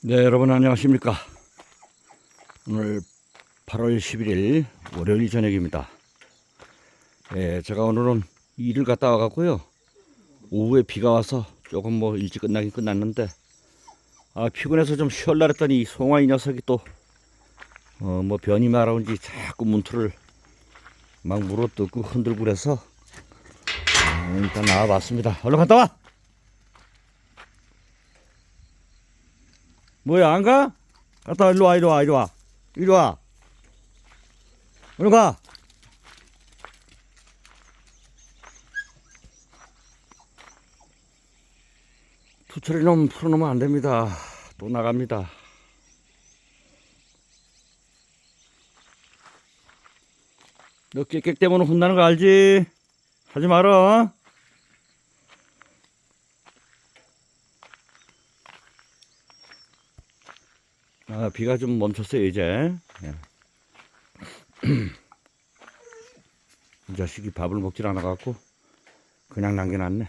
네, 여러분 안녕하십니까. 오늘 8월 11일 월요일 저녁입니다. 예, 제가 오늘은 일을 갔다 와갖고요. 오후에 비가 와서 조금 뭐 일찍 끝나긴 끝났는데, 아, 피곤해서 좀 쉬었라 했더니 이 송아 이 녀석이 또, 어, 뭐 변이 말아온지 자꾸 문틀을 막 물어뜯고 흔들고 그래서, 아, 일단 나와봤습니다. 얼른 갔다 와! 뭐야 안 가? 갔다 와, 일로 와 일로 와 일로 와. 일로 와. 일로 가. 투철이 놈 풀어놓으면 안 됩니다. 또 나갑니다. 너 깨깨 때문에 혼나는 거 알지? 하지 말어 아, 비가 좀 멈췄어요, 이제. 예. 이 자식이 밥을 먹질 않아갖고, 그냥 남겨놨네.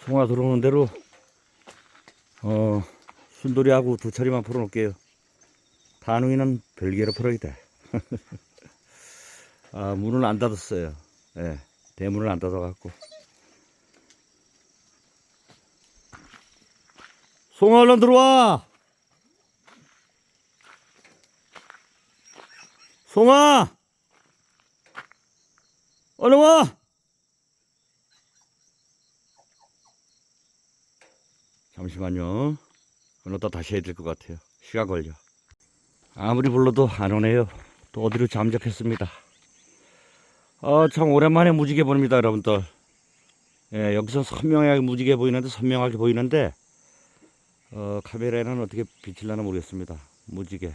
송아 들어오는 대로, 어, 순돌이하고 두 차리만 풀어놓을게요. 단웅이는 별개로 풀어야 돼. 아, 문을 안 닫았어요. 예, 대문을 안 닫아갖고. 송아 얼른 들어와. 송아. 얼른 와. 잠시만요. 그러다 다시 해야 될 것 같아요. 시간 걸려. 아무리 불러도 안 오네요. 또 어디로 잠적했습니다. 아, 참 오랜만에 무지개 보입니다, 여러분들. 예, 여기서 선명하게 무지개 보이는데 선명하게 보이는데 어, 카메라에는 어떻게 비칠려나 모르겠습니다. 무지개.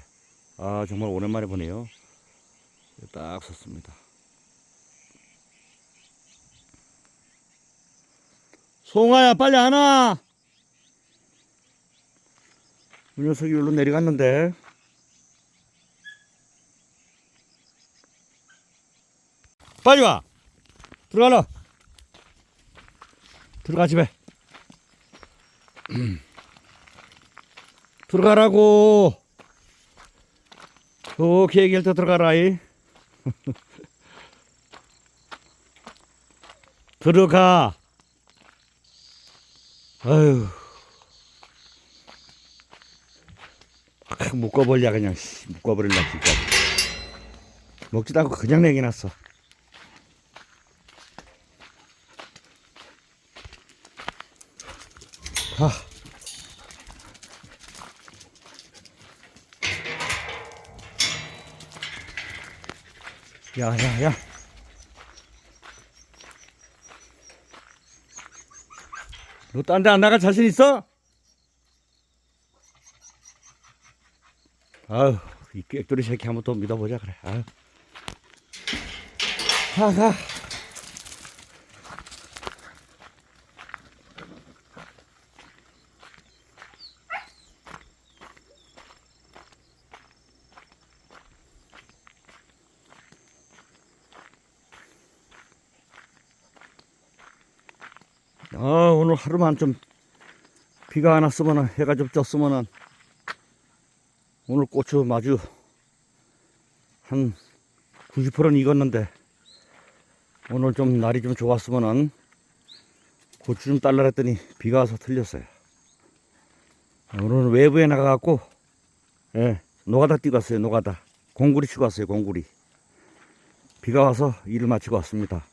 아, 정말 오랜만에 보네요. 딱 섰습니다. 송아야, 빨리 안 와! 이 녀석이 여기로 내려갔는데. 빨리 와! 들어가라! 들어가, 집에. 들어가라고. 오케이, 얘기할 때 들어가라이. 들어가. 아유. 아, 묶어버려, 그냥. 씨, 묶어버릴라, 진짜. 먹지도 않고 그냥 내겨놨어. 아. 야, 야, 야. 너 딴 데 안 나갈 자신 있어? 아유, 이 꾀돌이 새끼 한번 또 믿어보자, 그래. 아유. 가, 가. 아, 오늘 하루만 좀 비가 안 왔으면 해가 좀 쪘으면 오늘 고추 마주 한 90%는 익었는데 오늘 좀 날이 좀 좋았으면은 고추 좀 딸라 했더니 비가 와서 틀렸어요. 오늘은 외부에 나가갖고 예, 노가다 뛰고 왔어요. 노가다 공구리 치고 왔어요. 공구리 비가 와서 일을 마치고 왔습니다.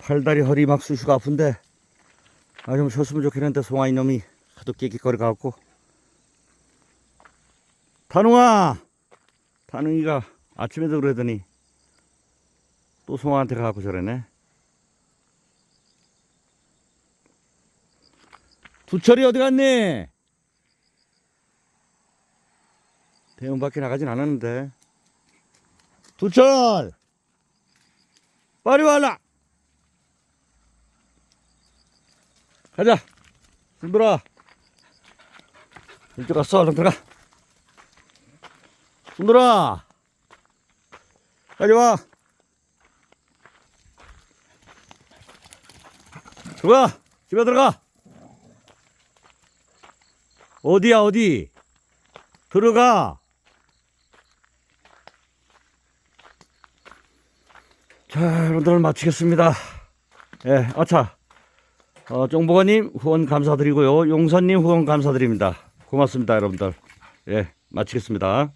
팔다리 허리 막 쑤시고 아픈데 아, 좀 쉬었으면 좋겠는데, 송아 이놈이 하도 깨끼거리 가갖고. 단웅아! 단웅이가 아침에도 그러더니, 또 송아한테 가갖고 저러네. 두철이 어디 갔니? 대문 밖에 나가진 않았는데. 두철! 빨리 와라! 가자. 순돌아. 일찍 왔어. 얼른 들어가. 순돌아. 빨리 와. 들어가. 집에 들어가. 어디야 어디? 들어가. 자, 여러분들 마치겠습니다. 예, 아차. 어, 쫑보가님 후원 감사드리고요. 용선님 후원 감사드립니다. 고맙습니다, 여러분들. 예, 마치겠습니다.